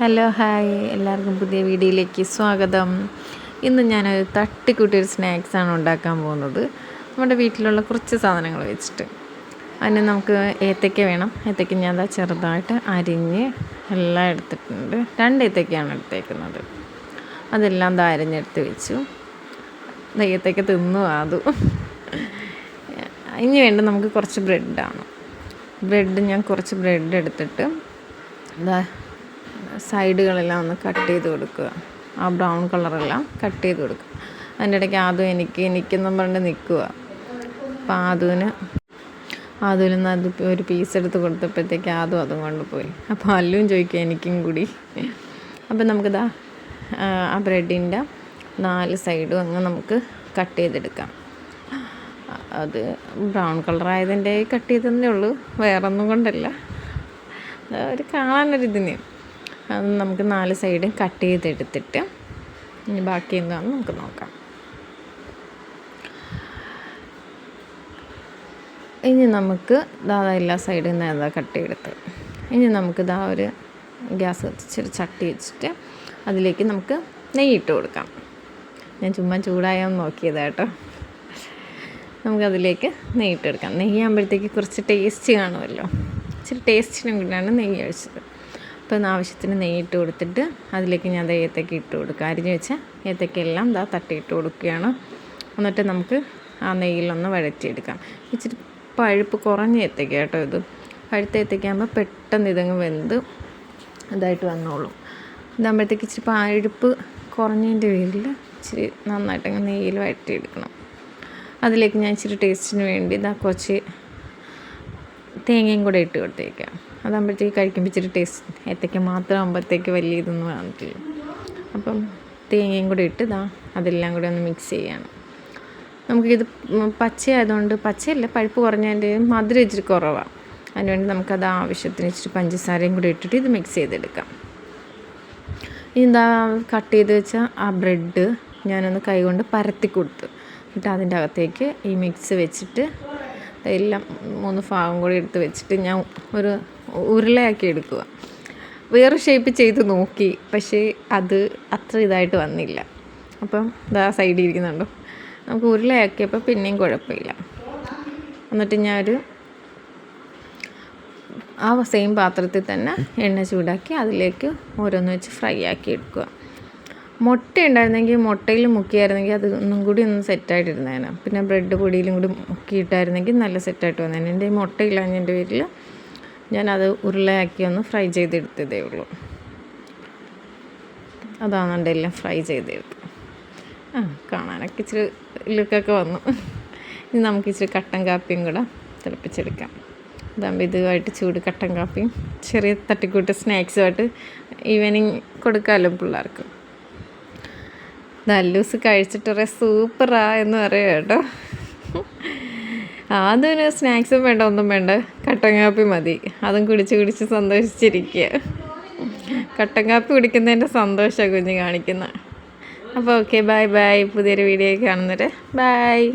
Hello hi. എല്ലാവർക്കും പുതിയ വീഡിയോയിലേക്ക് സ്വാഗതം. ഇന്ന് ഞാനൊരു തട്ടിക്കൂട്ടിയൊരു സ്നാക്സാണ് ഉണ്ടാക്കാൻ പോകുന്നത്. നമ്മുടെ വീട്ടിലുള്ള കുറച്ച് സാധനങ്ങൾ വെച്ചിട്ട്. അതിന് നമുക്ക് ഏത്തയ്ക്ക വേണം. ഏത്തയ്ക്ക ഞാൻ അതാ ചെറുതായിട്ട് അരിഞ്ഞ് എല്ലാം എടുത്തിട്ടുണ്ട്. രണ്ട് ഏത്തയ്ക്കയാണ് എടുത്തേക്കുന്നത്. അതെല്ലാം ദാ അരിഞ്ഞെടുത്ത് വെച്ചു. ഏത്തയ്ക്ക തിന്നു അതു ഇനി വേണ്ട നമുക്ക് കുറച്ച് ബ്രെഡാണ്. ബ്രെഡ് ഞാൻ കുറച്ച് ബ്രെഡ് എടുത്തിട്ട് ഇതാ സൈഡുകളെല്ലാം ഒന്ന് കട്ട് ചെയ്ത് കൊടുക്കുക. ആ ബ്രൗൺ കളറെല്ലാം കട്ട് ചെയ്ത് കൊടുക്കുക. അതിന്റെ ഇടയ്ക്ക് ആദ്യം എനിക്ക് എനിക്കെന്നും പറഞ്ഞ് നിൽക്കുക. അപ്പം ആദുവിന് ആദ്യം നിന്ന് അത് ഒരു പീസ് എടുത്ത് കൊടുത്തപ്പോഴത്തേക്ക് ആദ്യം അതും കൊണ്ടുപോയി അപ്പോൾ അല്ലും ചോദിക്കുക എനിക്കും കൂടി. അപ്പം നമുക്കിതാ ആ ബ്രെഡിന്റെ നാല് സൈഡും അങ്ങ് നമുക്ക് കട്ട് ചെയ്തെടുക്കാം. അത് ബ്രൗൺ കളറായതിന്റെ കട്ട് ചെയ്തതേ ഉള്ളൂ. വേറൊന്നും കൊണ്ടല്ല. ഒരു കാണാനൊരിതിന്. അത് നമുക്ക് നാല് സൈഡും കട്ട് ചെയ്തെടുത്തിട്ട് ഇനി ബാക്കി എന്താണെന്ന് നമുക്ക് നോക്കാം. ഇനി നമുക്ക് ദാ എല്ലാ സൈഡിൽ നിന്ന് എന്താ കട്ട് ചെയ്തെടുത്ത്. ഇനി നമുക്ക് ദാ ഒരു ഗ്യാസ് ഇച്ചിരി ചട്ടി വെച്ചിട്ട് അതിലേക്ക് നമുക്ക് നെയ്യ് ഇട്ട് കൊടുക്കാം. ഞാൻ ചുമ്മാ ചൂടായാൽ നോക്കിയത് കേട്ടോ. നമുക്കതിലേക്ക് നെയ്യ് ഇട്ട് കൊടുക്കാം. നെയ്യാകുമ്പോഴത്തേക്ക് കുറച്ച് ടേസ്റ്റ് കാണുമല്ലോ. ഇച്ചിരി ടേസ്റ്റിനും കൂടിയാണ് നെയ്യ് ഒഴിച്ചത്. അപ്പോൾ ആവശ്യത്തിന് നെയ്യിട്ട് കൊടുത്തിട്ട് അതിലേക്ക് ഞാൻ അത് ഏത്തക്ക ഇട്ട് കൊടുക്കുക അരിഞ്ഞ് വെച്ച ഏത്തക്കയെല്ലാം ഇതാ തട്ടിയിട്ട് കൊടുക്കുകയാണ്. എന്നിട്ട് നമുക്ക് ആ നെയ്യിലൊന്ന് വഴറ്റിയെടുക്കാം. ഇച്ചിരി പഴുപ്പ് കുറഞ്ഞ ഏത്തക്ക കേട്ടോ ഇത്. പഴുത്ത ഏത്തക്കയാകുമ്പോൾ പെട്ടെന്ന് ഇതങ്ങ് വെന്ത് ഇതായിട്ട് വന്നോളും. ഇതാകുമ്പോഴത്തേക്ക് ഇച്ചിരി പഴുപ്പ് കുറഞ്ഞതിന്റെ പേരിൽ ഇച്ചിരി നന്നായിട്ടങ്ങ് നെയ്യിൽ വഴറ്റിയെടുക്കണം. അതിലേക്ക് ഞാൻ ഇച്ചിരി ടേസ്റ്റിന് വേണ്ടി ഇതാ കുറച്ച് തേങ്ങയും കൂടെ ഇട്ട് കൊടുത്തേക്കാം. അതാകുമ്പോഴത്തേക്ക് കഴിക്കുമ്പോൾ ഇച്ചിരി ടേസ്റ്റ് ഏത്തയ്ക്ക മാത്രം ആകുമ്പോഴത്തേക്ക് വലിയ ഇതൊന്നും കാണത്തില്ല അപ്പം തേങ്ങയും കൂടെ ഇട്ട് ഇതാ അതെല്ലാം കൂടെ ഒന്ന് മിക്സ് ചെയ്യണം. നമുക്കിത് പച്ചയായതുകൊണ്ട് പച്ചയല്ല പഴുപ്പ് കുറഞ്ഞതിന്റെ മധുരം ഇച്ചിരി കുറവാണ് അതിനുവേണ്ടി നമുക്കത് ആവശ്യത്തിന് ഇച്ചിരി പഞ്ചസാരയും കൂടി ഇട്ടിട്ട് ഇത് മിക്സ് ചെയ്തെടുക്കാം. എന്താ കട്ട് ചെയ്ത് വെച്ച ആ ബ്രെഡ് ഞാനൊന്ന് കൈകൊണ്ട് പരത്തി കൊടുത്തു എന്നിട്ട് അതിന്റെ അകത്തേക്ക് ഈ മിക്സ് വെച്ചിട്ട് എല്ലാം മൂന്ന് ഭാഗം കൂടി എടുത്ത് വെച്ചിട്ട് ഞാൻ ഒരു ഉരുളയാക്കി എടുക്കുക. വേറെ ഷേപ്പ് ചെയ്ത് നോക്കി പക്ഷേ അത് അത്ര ഇതായിട്ട് വന്നില്ല. അപ്പം ഇതാ സൈഡിൽ ഇരിക്കുന്നുണ്ടോ. നമുക്ക് ഉരുളയാക്കിയപ്പോൾ പിന്നെയും കുഴപ്പമില്ല. എന്നിട്ട് ഞാനൊരു ആ സെയിം പാത്രത്തിൽ തന്നെ എണ്ണ ചൂടാക്കി അതിലേക്ക് ഓരോന്ന് വെച്ച് ഫ്രൈ ആക്കി എടുക്കുക. മുട്ട ഉണ്ടായിരുന്നെങ്കിൽ മുട്ടയിൽ മുക്കിയായിരുന്നെങ്കിൽ അത് ഒന്നും കൂടി ഒന്ന് സെറ്റായിട്ടിരുന്നേനെ. പിന്നെ ബ്രെഡ് പൊടിയിലും കൂടി മുക്കിയിട്ടായിരുന്നെങ്കിൽ നല്ല സെറ്റായിട്ട് വന്നേനെ. എന്റെ മുട്ടയില്ലാഞ്ഞതിന്റെ പേരിൽ ഞാനത് ഉരുളയാക്കി ഒന്ന് ഫ്രൈ ചെയ്തെടുത്തതേ ഉള്ളൂ. അതാണ് എന്റെ എല്ലാം ഫ്രൈ ചെയ്തെടുത്തു ആ കാണാനൊക്കെ ഇച്ചിരി ലുക്കൊക്കെ വന്നു. ഇനി നമുക്ക് ഇച്ചിരി കട്ടൻ കാപ്പിയും കൂടെ തിളപ്പിച്ചെടുക്കാം. അതാകുമ്പോൾ ഇതുമായിട്ട് ചൂട് കട്ടൻ കാപ്പിയും ചെറിയ തട്ടിക്കൂട്ട് സ്നാക്സുമായിട്ട് ഈവനിങ് കൊടുക്കാമല്ലോ പിള്ളേർക്ക്. നല്ലൂസ് കഴിച്ചിട്ട് സൂപ്പറാ എന്ന് പറയാം കേട്ടോ. ആദ്യം സ്നാക്സും വേണ്ട ഒന്നും വേണ്ട. കട്ടൻ കാപ്പി മതി. അതും കുടിച്ച് കുടിച്ച് സന്തോഷിച്ചിരിക്കുക കട്ടൻ കാപ്പി കുടിക്കുന്നതിന്റെ സന്തോഷമാണ് കുഞ്ഞ് കാണിക്കുന്നത് അപ്പോൾ ഓക്കെ ബൈ ബൈ പുതിയൊരു വീഡിയോ കാണുന്നവരെ ബൈ